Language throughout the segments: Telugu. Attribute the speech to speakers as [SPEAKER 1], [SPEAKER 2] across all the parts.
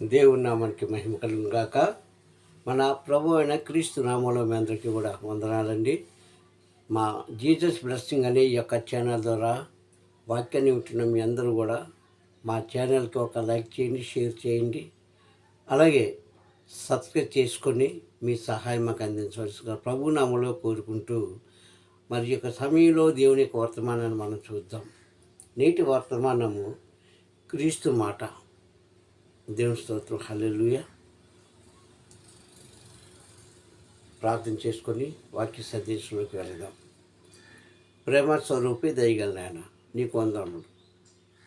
[SPEAKER 1] దేవుని నామానికి మహిమ కలుగును గాక. మన ప్రభు అయిన క్రీస్తు నామంలో మీ అందరికీ కూడా వందనాలండి. మా జీసస్ బ్లెస్సింగ్ అనే ఈ యొక్క ఛానల్ ద్వారా వాక్యాన్ని వింటున్న మీ అందరూ కూడా మా ఛానల్కి ఒక లైక్ చేయండి షేర్ చేయండి. అలాగే సబ్స్క్రైబ్ చేసుకొని మీ సహాయం మాకు అందించవలసిగా ప్రభు నామంలో కోరుకుంటూ మరి యొక్క సమయంలో దేవుని యొక్క వర్తమానాన్ని మనం చూద్దాం. నేటి వర్తమానము క్రీస్తు మాట. దేవుని స్తోత్రం హల్లెలుయ. ప్రార్థన చేసుకొని వాక్య సందేశంలోకి వెళదాం. ప్రేమ స్వరూపి దయగల నాయన నీకు వందనములు.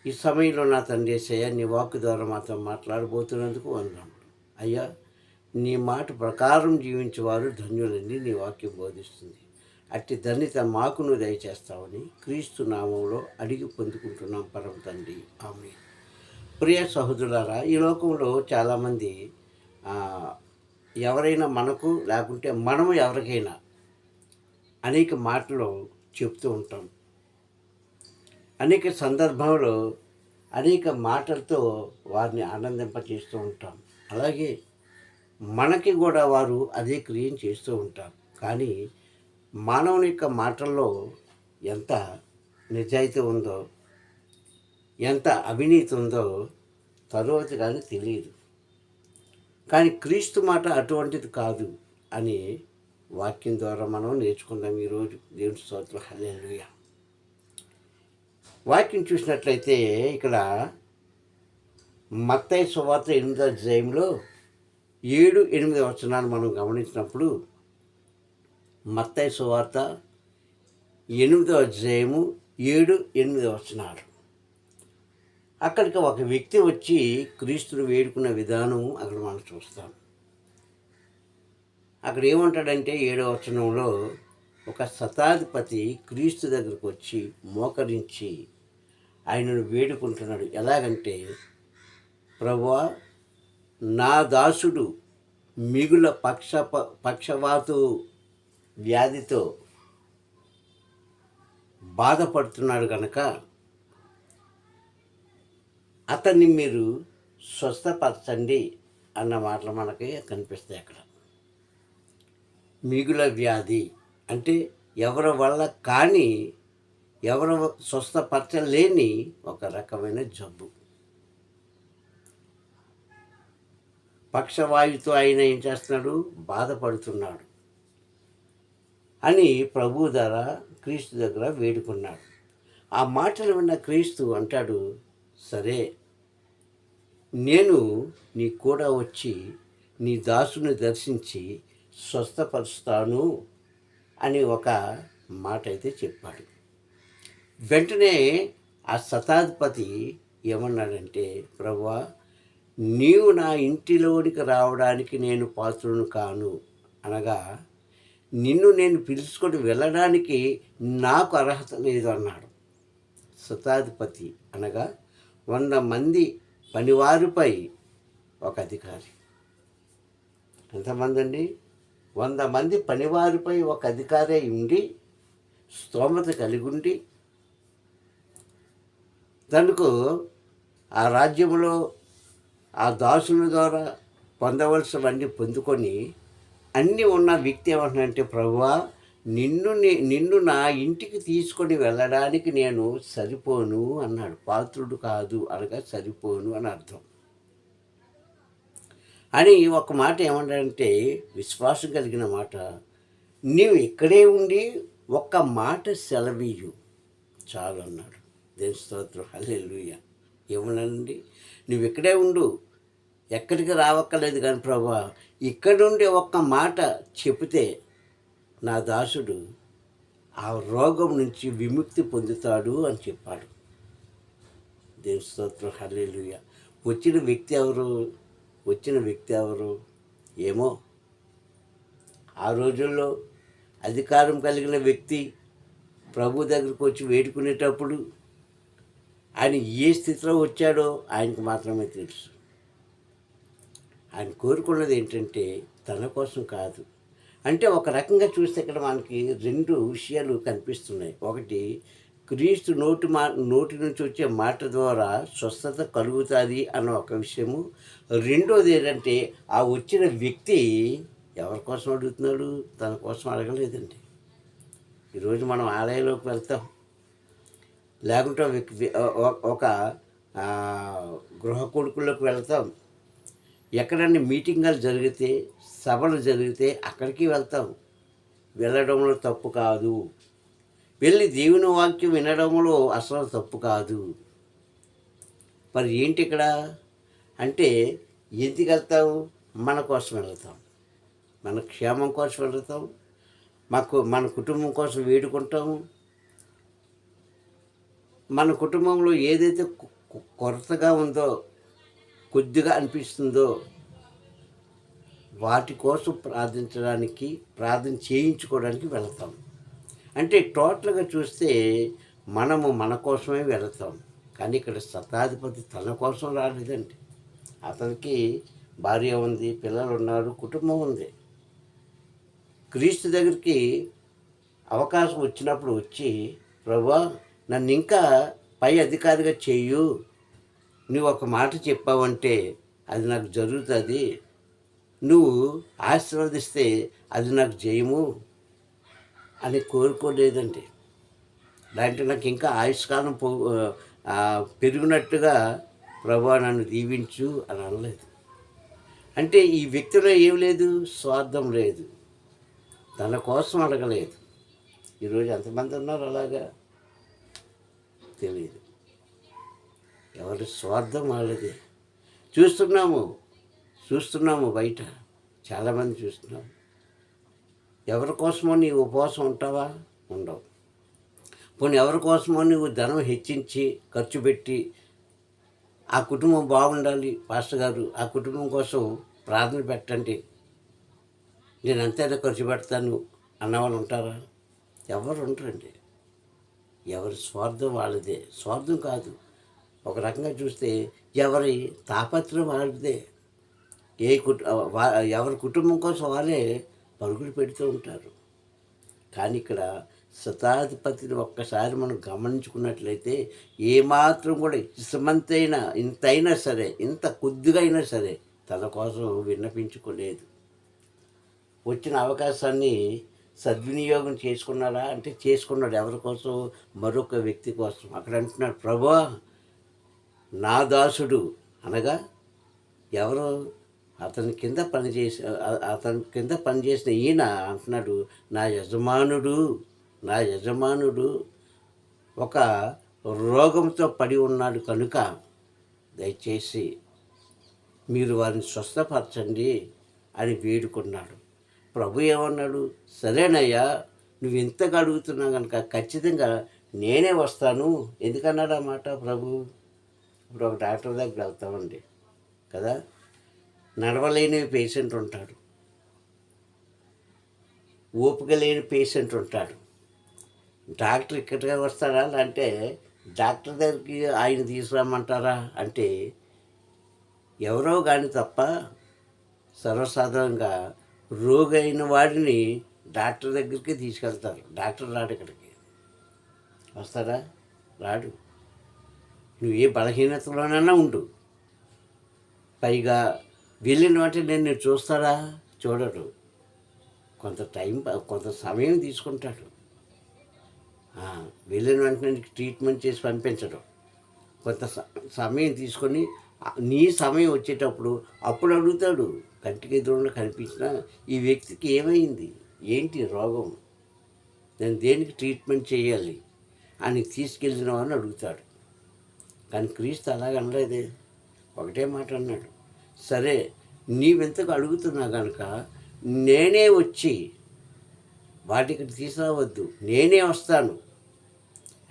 [SPEAKER 1] ఈ సమయంలో నా తండ్రి ఏసయ్య నీ వాక్ ద్వారా మాతో మాట్లాడబోతున్నందుకు వందనములు. అయ్యా నీ మాట ప్రకారం జీవించేవారు ధన్యులని నీ వాక్యం బోధిస్తుంది. అట్టి ధన్యత మాకును నువ్వు దయచేస్తావని క్రీస్తు నామంలో అడిగి పొందుకుంటున్నాం పరమ తండ్రి. ఆమె ప్రియ సహోదరులారా ఈ లోకంలో చాలామంది ఎవరైనా మనకు లేకుంటే మనము ఎవరికైనా అనేక మాటలు చెప్తూ ఉంటాం. అనేక సందర్భంలో అనేక మాటలతో వారిని ఆనందింపచేస్తూ ఉంటాం. అలాగే మనకి కూడా వారు అదే క్రియం చేస్తూ ఉంటారు. కానీ మానవుని యొక్క మాటల్లో ఎంత నిజాయితీ ఉందో ఎంత అవినీతి ఉందో తరువాత కానీ తెలియదు. కానీ క్రీస్తు మాట అటువంటిది కాదు అని వాక్యం ద్వారా మనం నేర్చుకుందాం ఈరోజు. దేవుని స్తోత్రం. హల్లెలుయ. వాక్యం చూసినట్లయితే ఇక్కడ మత్తయ్య సువార్త ఎనిమిదో అధ్యాయంలో ఏడు ఎనిమిది వచనాలు మనం గమనించినప్పుడు మత్తయ్య సువార్త ఎనిమిదో అధ్యాయము ఏడు ఎనిమిది వచనాలు. అక్కడికి ఒక వ్యక్తి వచ్చి క్రీస్తుని వేడుకున్న విధానం అక్కడ మనం చూస్తాం. అక్కడ ఏమంటాడంటే ఏడవ వచనంలో ఒక శతాధిపతి క్రీస్తు దగ్గరకు వచ్చి మోకరించి ఆయనను వేడుకుంటున్నాడు. ఎలాగంటే ప్రభా నా దాసుడు మిగుల పక్ష పక్షవాతు వ్యాధితో బాధపడుతున్నాడు కనుక అతన్ని మీరు స్వస్థపరచండి అన్న మాటలు మనకి కనిపిస్తాయి అక్కడ. మిగుల వ్యాధి అంటే ఎవరి వల్ల కానీ ఎవరు స్వస్థపరచలేని ఒక రకమైన జబ్బు. పక్షవాయుతో ఆయన ఏం చేస్తున్నాడు? బాధపడుతున్నాడు. అని ప్రభు ధర క్రీస్తు దగ్గర వేడుకున్నాడు. ఆ మాటలు విన్న క్రీస్తు అంటాడు సరే నేను నీ కూడా వచ్చి నీ దాసుని దర్శించి స్వస్థపరుస్తాను అని ఒక మాట అయితే చెప్పాడు. వెంటనే ఆ శతాధిపతి ఏమన్నాడంటే ప్రభువా నీవు నా ఇంటిలోనికి రావడానికి నేను పాత్రును కాను. అనగా నిన్ను నేను పిలుచుకొని వెళ్ళడానికి నాకు అర్హత లేదు అన్నాడు శతాధిపతి అనగా వంద మంది పనివారిపై ఒక అధికారి. ఎంతమంది అండి? వంద మంది పనివారిపై ఒక అధికారి ఉండి స్తోమత కలిగి ఉండి తనకు ఆ రాజ్యంలో ఆ దాసుల ద్వారా పొందవలసినవన్నీ పొందుకొని అన్నీ ఉన్న వ్యక్తి ఏమంటున్నాడంటే ప్రభువా నిన్ను నిన్ను నా ఇంటికి తీసుకొని వెళ్ళడానికి నేను సరిపోను అన్నాడు. పాత్రుడు కాదు అనగా సరిపోను అని అర్థం. అని ఒక మాట ఏమంటాడంటే విశ్వాసం కలిగిన మాట నీవు ఇక్కడే ఉండి ఒక్క మాట సెలవీయు. చాలు అన్నాడు దేని స్తోత్రం. హల్లెలుయ్య ఏమనండి? నువ్వు ఇక్కడే ఉండు. ఎక్కడికి రావక్కర్లేదు కానీ ప్రభా ఇక్కడుండి ఒక్క మాట చెబితే నా దాసుడు ఆ రోగం నుంచి విముక్తి పొందుతాడు అని చెప్పాడు. దేని స్తోత్రం హల్లెలూయా. వచ్చిన వ్యక్తి ఎవరు? వచ్చిన వ్యక్తి ఎవరు? ఏమో? ఆ రోజుల్లో అధికారం కలిగిన వ్యక్తి ప్రభు దగ్గరకు వచ్చి వేడుకునేటప్పుడు ఆయన ఏ స్థితిలో వచ్చాడో ఆయనకు మాత్రమే తెలుసు. ఆయన కోరుకున్నది ఏంటంటే తన కోసం కాదు. అంటే ఒక రకంగా చూస్తే ఇక్కడ మనకి రెండు విషయాలు కనిపిస్తున్నాయి. ఒకటి క్రీస్తు నోటి మా నోటి నుంచి వచ్చే మాట ద్వారా స్వస్థత కలుగుతుంది అన్న ఒక విషయము. రెండోది ఏంటంటే ఆ వచ్చిన వ్యక్తి ఎవరి కోసం అడుగుతున్నాడు? తన కోసం అడగలేదండి. ఈరోజు మనం ఆలయంలోకి వెళ్తాం. లేకుంటే ఒక గృహ కొడుకుల్లోకి వెళ్తాం. ఎక్కడన్నా మీటింగులు జరిగితే సభలు జరిగితే అక్కడికి వెళ్తాం. వెళ్ళడంలో తప్పు కాదు. వెళ్ళి దేవుని వాక్యం వినడంలో అసలు తప్పు కాదు. మరి ఏంటి ఇక్కడ అంటే ఎందుకు వెళ్తావు? మన కోసం వెళ్తాం. మన క్షేమం కోసం వెళ్తాం. మాకు మన కుటుంబం కోసం వేడుకుంటాము మన కుటుంబంలో ఏదైతే కొరతగా ఉందో కొద్దిగా అనిపిస్తుందో? వాటి కోసం ప్రార్థించడానికి ప్రార్థన చేయించుకోవడానికి వెళతాం. అంటే టోటల్గా చూస్తే మనము మన కోసమే వెళతాం. కానీ ఇక్కడ శతాధిపతి తన కోసం రాలేదండి. అతనికి భార్య ఉంది పిల్లలు ఉన్నారు కుటుంబం ఉంది. క్రీస్తు దగ్గరికి అవకాశం వచ్చినప్పుడు వచ్చి ప్రభా నన్ను ఇంకా పై అధికారిగా చేయు. నువ్వు ఒక మాట చెప్పావంటే అది నాకు జరుగుతుంది. నువ్వు ఆశీర్వదిస్తే అది నాకు జయము అని కోరుకోలేదంటే. దాంట్లో నాకు ఇంకా ఆయుష్కాలం పో పెరిగినట్టుగా ప్రభా నన్ను దీవించు అని అనలేదు. అంటే ఈ వ్యక్తిలో ఏం లేదు స్వార్థం లేదు. తన కోసం అడగలేదు. ఈరోజు ఎంతమంది ఉన్నారు అలాగా? తెలియదు. ఎవరి స్వార్థం వాళ్ళది. చూస్తున్నాము చూస్తున్నాము బయట. చాలామంది చూస్తున్నాము ఎవరి కోసమో నీ ఉపవాసం ఉంటావా? ఉండవు. పోనీ ఎవరి కోసమో నువ్వు ధనం హెచ్చించి ఖర్చు పెట్టి ఆ కుటుంబం బాగుండాలి పాస్టర్ గారు ఆ కుటుంబం కోసం ప్రార్థన పెట్టండి. నేను అంతేనా ఖర్చు పెడతాను అన్నవాళ్ళు ఉంటారా? ఎవరు ఉండరండి. ఎవరి స్వార్థం వాళ్ళదే. స్వార్థం కాదు. ఒక రకంగా చూస్తే ఎవరి తాపత్రం వాళ్ళదే ఏ కుటు ఎవరి కుటుంబం కోసం వాళ్ళే పరుగులు పెడుతూ ఉంటారు. కానీ ఇక్కడ శతాధిపతిని ఒక్కసారి మనం గమనించుకున్నట్లయితే ఏమాత్రం కూడా ఇంత ఇంతైనా సరే ఇంత కొద్దిగా అయినా సరే తన కోసం విన్నపించుకోలేదు. వచ్చిన అవకాశాన్ని సద్వినియోగం చేసుకున్నాడా అంటే చేసుకున్నాడు ఎవరి కోసం? మరొక వ్యక్తి కోసం. అక్కడ అంటున్నాడు ప్రభా నా దాసుడు అనగా ఎవరు అతని కింద పనిచేసి అతని కింద పనిచేసిన ఈయన అంటున్నాడు నా యజమానుడు నా యజమానుడు ఒక రోగంతో పడి ఉన్నాడు కనుక దయచేసి మీరు వారిని స్వస్థపరచండి అని వేడుకున్నాడు. ప్రభు ఏమన్నాడు సరేనయ్యా నువ్వు ఇంతగా అడుగుతున్నావు కనుక ఖచ్చితంగా నేనే వస్తాను. ఎందుకన్నాడు ఆ మాట ప్రభు? ఇప్పుడు ఒక డాక్టర్ దగ్గర వెళ్తామండి కదా? నడవలేని పేషెంట్ ఉంటాడు. ఓపిక లేని పేషెంట్ ఉంటాడు. డాక్టర్ ఇక్కడికే వస్తాడా? అంటే డాక్టర్ దగ్గరికి ఆయన తీసుకురామంటారా అంటే ఎవరో కానీ తప్ప సర్వసాధారణంగా రోగి అయిన వాడిని డాక్టర్ దగ్గరికి తీసుకెళ్తారు. డాక్టర్ రాడు ఇక్కడికి. వస్తాడా? రాడు. నువ్వు ఏ బలహీనతలోనైనా ఉండు. పైగా వెళ్ళిన వెంటనే నేను చూస్తారా? చూడడు. కొంత టైం కొంత సమయం తీసుకుంటాడు. వెళ్ళిన వెంటనే ట్రీట్మెంట్ చేసి పంపించడం. కొంత సమయం తీసుకొని నీ సమయం వచ్చేటప్పుడు అప్పుడు అడుగుతాడు. కంటికి ఎదురుగా కనిపించిన ఈ వ్యక్తికి ఏమైంది? ఏంటి రోగం? నేను దేనికి ట్రీట్మెంట్ చేయాలి? అని తీసుకెళ్ళినవాడిని అడుగుతాడు. కానీ క్రీస్తు అలాగనలేదు ఒకటే మాట అన్నాడు. సరే నీవెంతకు అడుగుతున్నా కనుక నేనే వచ్చి వాటికి తీసుకురావద్దు. నేనే వస్తాను.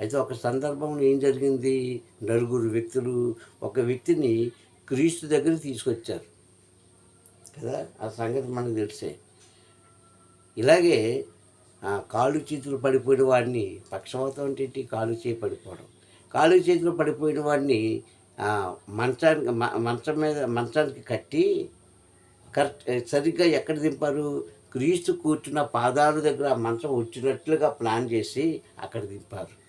[SPEAKER 1] అయితే ఒక సందర్భంలో ఏం జరిగింది? నలుగురు వ్యక్తులు ఒక వ్యక్తిని క్రీస్తు దగ్గర తీసుకొచ్చారు. కదా? ఆ సంగతి మనకు తెలిసే. ఇలాగే ఆ, చేతులు పడిపోయిన వాడిని పక్షవాతం అంటే కాలు చేయి పడిపోవడం. కాలు చేతులు పడిపోయిన వాడిని మంచానికి మంచం మీద మంచానికి కట్టి కరెక్ట్ సరిగ్గా ఎక్కడ దింపారు? క్రీస్తు కూర్చున్న పాదాల దగ్గర ఆ మంచం వచ్చినట్లుగా ప్లాన్ చేసి అక్కడ దింపారు.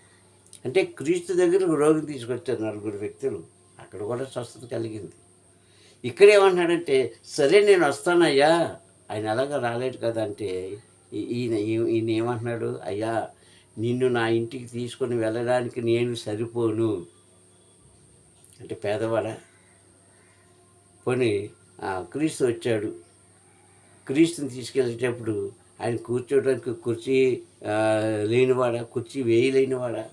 [SPEAKER 1] అంటే క్రీస్తు దగ్గర రోగిని తీసుకొచ్చారు నలుగురు వ్యక్తులు. అక్కడ కూడా స్వస్థత కలిగింది. ఇక్కడ ఏమంటున్నాడంటే సరే నేను వస్తానయ్యా. ఆయన ఎలాగ రాలేడు కదా అంటే ఈ- ఈయన ఈయన ఏమంటున్నాడు? అయ్యా నిన్ను నా ఇంటికి తీసుకొని వెళ్ళడానికి నేను సరిపోను. అంటే పేదవాడా? పోనీ క్రీస్తు వచ్చాడు. క్రీస్తుని తీసుకెళ్ళేటప్పుడు ఆయన కూర్చోడానికి కుర్చీ లేనివాడా? కుర్చీ వేయలేనివాడా?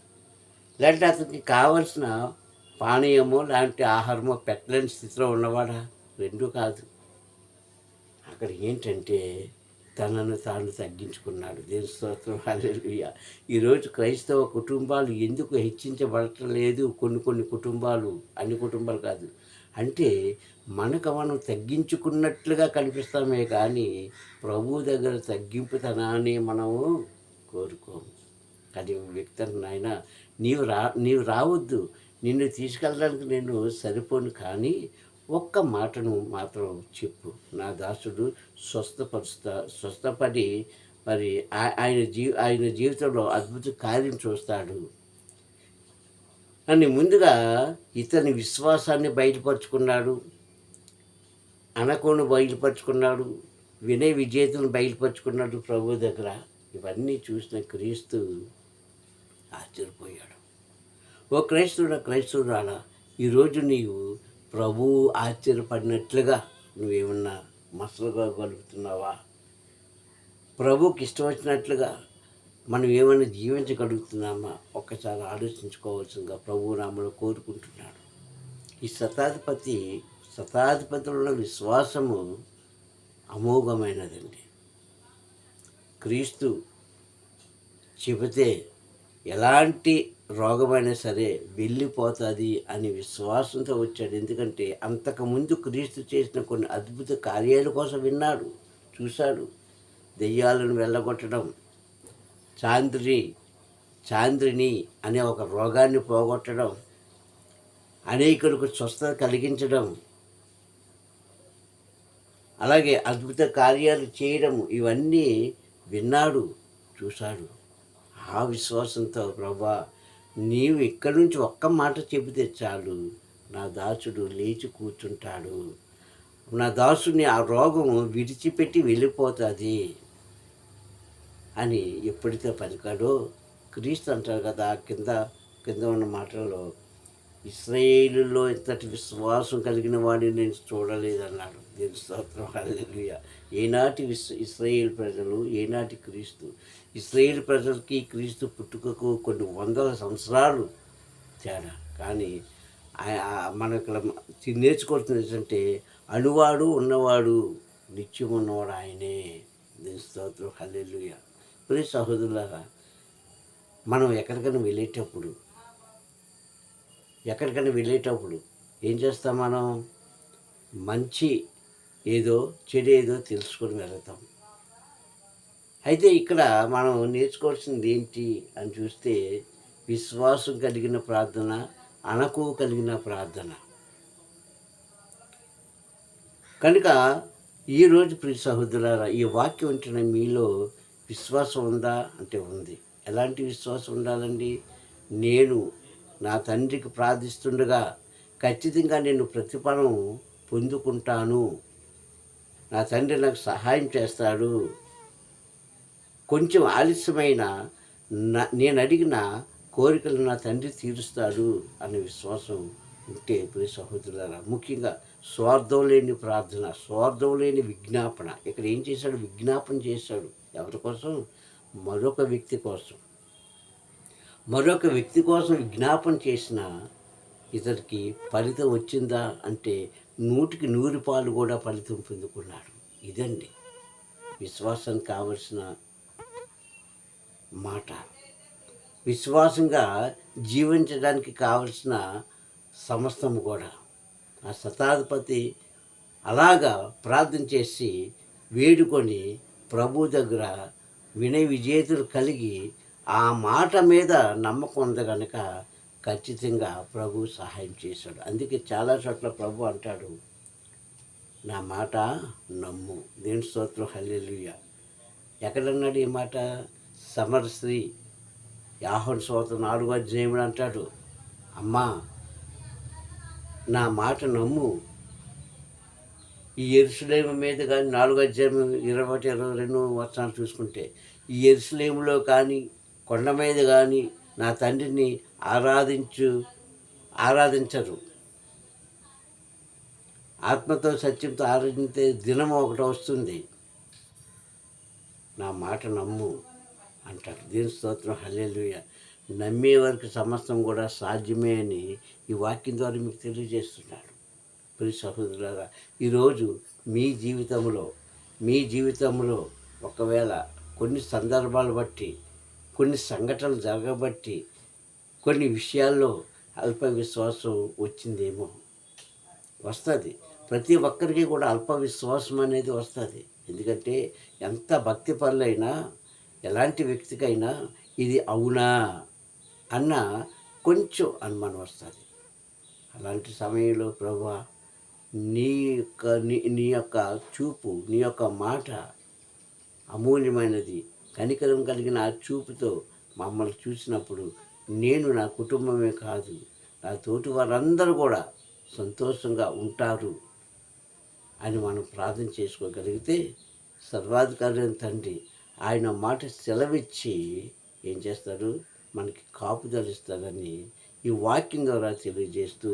[SPEAKER 1] లేదంటే అతనికి కావలసిన పానీయమో లాంటి ఆహారమో పెట్టలేని స్థితిలో ఉన్నవాడా? రెండూ కాదు. అక్కడ ఏంటంటే తనను తాను తగ్గించుకున్నాడు. దేని స్తోత్రం. హల్లెలూయా. ఈరోజు క్రైస్తవ కుటుంబాలు ఎందుకు హెచ్చించబడటం లేదు? కొన్ని కొన్ని కుటుంబాలు అన్ని కుటుంబాలు కాదు. అంటే మనకు మనం తగ్గించుకున్నట్లుగా కనిపిస్తామే కానీ ప్రభు దగ్గర తగ్గింపుతనాన్ని మనము కోరుకోము. అది వ్యక్తి నాయన నీవు రా నీవు రావద్దు. నిన్ను తీసుకెళ్ళడానికి నేను సరిపోను కానీ ఒక్క మాటను మాత్రం చెప్పు. నా దాసుడు స్వస్థపరుస్తా స్వస్థపడి మరి ఆయన జీ ఆయన జీవితంలో అద్భుత కార్యం చూస్తాడు. అని ముందుగా ఇతని విశ్వాసాన్ని బయలుపరుచుకున్నాడు. అనకోను బయలుపరుచుకున్నాడు. వినయ విజేతను బయలుపరుచుకున్నాడు ప్రభు దగ్గర. ఇవన్నీ చూసిన క్రీస్తు ఆశ్చర్యపోయాడు. ఓ క్రైస్తవుడా క్రైస్తవురాలా ఈరోజు నీవు ప్రభు ఆశ్చర్యపడినట్లుగా నువ్వేమన్నా మసలుగా గలుగుతున్నావా ప్రభుకి ఇష్టం వచ్చినట్లుగా మనం ఏమైనా జీవించగలుగుతున్నామా? ఒక్కసారి ఆలోచించుకోవాల్సిందిగా ప్రభు నామలో కోరుకుంటున్నాడు. ఈ శతాధిపతి శతాధిపతిలో విశ్వాసము అమోఘమైనదండి. క్రీస్తు చెబితే ఎలాంటి రోగమైనా సరే వెళ్ళిపోతుంది అని విశ్వాసంతో వచ్చాడు. ఎందుకంటే అంతకుముందు క్రీస్తు చేసిన కొన్ని అద్భుత కార్యాల కోసం విన్నాడు చూశాడు. దెయ్యాలను వెళ్ళగొట్టడం చాంద్రి చాంద్రిని అనే ఒక రోగాన్ని పోగొట్టడం అనేకులకు స్వస్థత కలిగించడం అలాగే అద్భుత కార్యాలు చేయడం ఇవన్నీ విన్నాడు చూశాడు. ఆ విశ్వాసంతో ప్రభా నీవు ఇక్కడి నుంచి ఒక్క మాట చెబితే చాలు. నా దాసుడు లేచి కూర్చుంటాడు. నా దాసుని ఆ రోగం విడిచిపెట్టి వెళ్ళిపోతుంది అని ఎప్పుడైతే పలికాడో క్రీస్తు అంటారు కదా కింద కింద ఉన్న మాటల్లో ఇస్రాయేలులో ఇంతటి విశ్వాసం కలిగిన వాడిని నేను చూడలేదన్నాడు. దేవుని స్తోత్రం. హల్లెలుయ. ఏనాటి విస్ ఇస్రాయేల్ ప్రజలు ఏనాటి క్రీస్తు ఇస్రాయేల్ ప్రజలకి క్రీస్తు పుట్టుకకు కొన్ని వందల సంవత్సరాలు తేడా. కానీ ఆ- ఇక్కడ నేర్చుకోవాల్సింది ఏంటంటే అణువాడు ఉన్నవాడు నిత్యం ఉన్నవాడు ఆయనే. దేవుని స్తోత్రం. హల్లెలుయ. ప్రియ సహోదరులారా మనం ఎక్కడికైనా వెళ్ళేటప్పుడు ఎక్కడికైనా వెళ్ళేటప్పుడు ఏం చేస్తాం మనం? మంచి ఏదో చెడు ఏదో తెలుసుకొని వెళతాం. అయితే ఇక్కడ మనం నేర్చుకోవాల్సింది ఏంటి అని చూస్తే విశ్వాసం కలిగిన ప్రార్థన అనకు కలిగిన ప్రార్థన. కనుక ఈరోజు ప్రియ సహోదరులారా ఈ వాక్యం ఉంటున్న మీలో విశ్వాసం ఉందా? అంటే ఉంది. ఎలాంటి విశ్వాసం ఉండాలండి? నేను నా తండ్రికి ప్రార్థిస్తుండగా ఖచ్చితంగా నేను ప్రతిఫలం పొందుకుంటాను. నా తండ్రి నాకు సహాయం చేస్తాడు. కొంచెం ఆలస్యమైన నేను అడిగిన కోరికలు నా తండ్రి తీరుస్తాడు అనే విశ్వాసం ఉంటే ప్రియ సహోదరులారా ముఖ్యంగా స్వార్థం లేని ప్రార్థన స్వార్థం లేని విజ్ఞాపన. ఇక్కడ ఏం చేశాడు? విజ్ఞాపన చేశాడు. ఎవరి కోసం? మరొక వ్యక్తి కోసం. మరొక వ్యక్తి కోసం విజ్ఞాపన చేసిన ఇతనికి ఫలితం వచ్చిందా అంటే నూటికి నూరు పాలు కూడా ఫలితం పొందుకున్నాడు. ఇదండి విశ్వాసం కావలసిన మాట. విశ్వాసంగా జీవించడానికి కావలసిన సమస్తం కూడా. ఆ శతాధిపతి అలాగా ప్రార్థన చేసి వేడుకొని ప్రభు దగ్గర వినయ విజేతలు కలిగి ఆ మాట మీద నమ్మకం ఉంది కనుక ఖచ్చితంగా ప్రభు సహాయం చేశాడు. అందుకే చాలా చోట్ల ప్రభు అంటాడు నా మాట నమ్ము. దేని స్తోత్రం హల్లెలుయ్య ఎక్కడన్నాడు ఈ మాట? సమరశ్రీ యాహన్ స్తోత్రం నాలుగో అధ్యయముడు అంటాడు అమ్మా నా మాట నమ్ము. ఈ ఎరుసలేము మీద కానీ నాలుగు అధ్యాయం ఇరవై ఒకటి ఇరవై రెండు వర్షాలు చూసుకుంటే ఈ ఎరుసలేములో కానీ కొండ మీద కానీ నా తండ్రిని ఆరాధించు ఆరాధించరు. ఆత్మతో సత్యంతో ఆరాధించే దినం ఒకటి వస్తుంది. నా మాట నమ్ము అంటారు. దీని స్తోత్రం హల్లెలూయ. నమ్మే వరకు సమస్తం కూడా సాధ్యమే అని ఈ వాక్యం ద్వారా మీకు తెలియజేస్తున్నాడు. ప్రి సహోదరులారా ఈరోజు మీ జీవితంలో మీ జీవితంలో ఒకవేళ కొన్ని సందర్భాలు బట్టి కొన్ని సంఘటనలు జరగబట్టి కొన్ని విషయాల్లో అల్ప విశ్వాసం వచ్చిందేమో. వస్తుంది. ప్రతి ఒక్కరికి కూడా అల్ప విశ్వాసం అనేది వస్తుంది. ఎందుకంటే ఎంత భక్తి పనులైనా ఎలాంటి వ్యక్తికైనా ఇది అవునా అన్న కొంచెం అనుమానం వస్తుంది. అలాంటి సమయంలో ప్రభా నీ యొక్క నీ నీ యొక్క చూపు నీ యొక్క మాట అమూల్యమైనది. కనికరం కలిగిన ఆ చూపుతో మమ్మల్ని చూసినప్పుడు నేను నా కుటుంబమే కాదు నా తోటి వారందరూ కూడా సంతోషంగా ఉంటారు అని మనం ప్రార్థన చేసుకోగలిగితే సర్వాధికారి తండ్రి ఆయన మాట సెలవిచ్చి ఏం చేస్తారు? మనకి కాపుదలిస్తారని ఈ వాక్యం ద్వారా తెలియజేస్తూ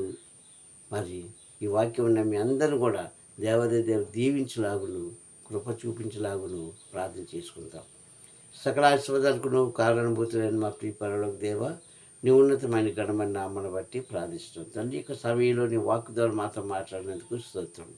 [SPEAKER 1] మరి ఈ వాక్యం ఉన్న మీ అందరూ కూడా దేవదేవ దీవించలాగును కృప చూపించలాగును ప్రార్థన చేసుకుంటాం సకల ఆశీర్వాదాలకు కారణభూతులైన మా ప్రియ పరలోక దేవ నీ ఉన్నతమైన గణమైన నామను బట్టి ప్రార్థిస్తున్నాం. తండ్రి యొక్క సమయంలో నీ వాక్ ద్వారా మాతో మాట్లాడినందుకు స్తోత్రం.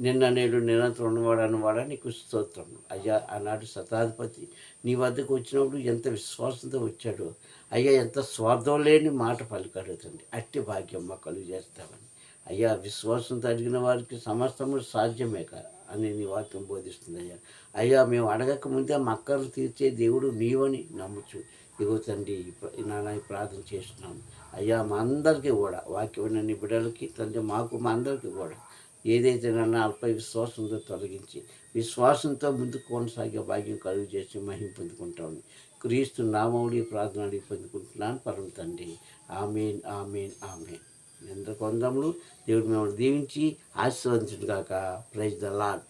[SPEAKER 1] నిన్న నేడు నిరంతరం ఉన్నవాడు అన్నవాడా నీకు స్తోత్రం. అయ్యా ఆనాడు శతాధిపతి నీ వద్దకు వచ్చినప్పుడు ఎంత విశ్వాసంతో వచ్చాడో అయ్యా ఎంత స్వార్థం లేని మాట పలికాడు తండ్రి. అట్టి భాగ్యం మా కలుగు చేస్తామని అయ్యా విశ్వాసంతో అడిగిన వారికి సమస్తము సాధ్యమే కదా. అని నీ వాక్యం బోధిస్తుంది అయ్యా అయ్యా మేము అడగక ముందే మా అక్కలు తీర్చే దేవుడు నీవని నమ్ముచు. ఇగో తండ్రి నాన్న ప్రార్థన చేస్తున్నాను. అయ్యా మా అందరికీ కూడా వాక్యం ఉన్న బిడ్డలకి తండ్రి మాకు మా అందరికీ కూడా ఏదైతే నన్ను అల్ప విశ్వాసంతో తొలగించి విశ్వాసంతో ముందుకు కొనసాగే భాగ్యం కలుగు చేసి మహిం పొందుకుంటాను క్రీస్తు నామౌళి ప్రార్థన అడిగి పొందుకుంటున్నాను పరమ తండ్రి. Amen amen amen. ఎంత కొందములు దేవుడు మిమ్మల్ని దీవించి ఆశీర్వదించుగాక ప్రైజ్ ద లాడ్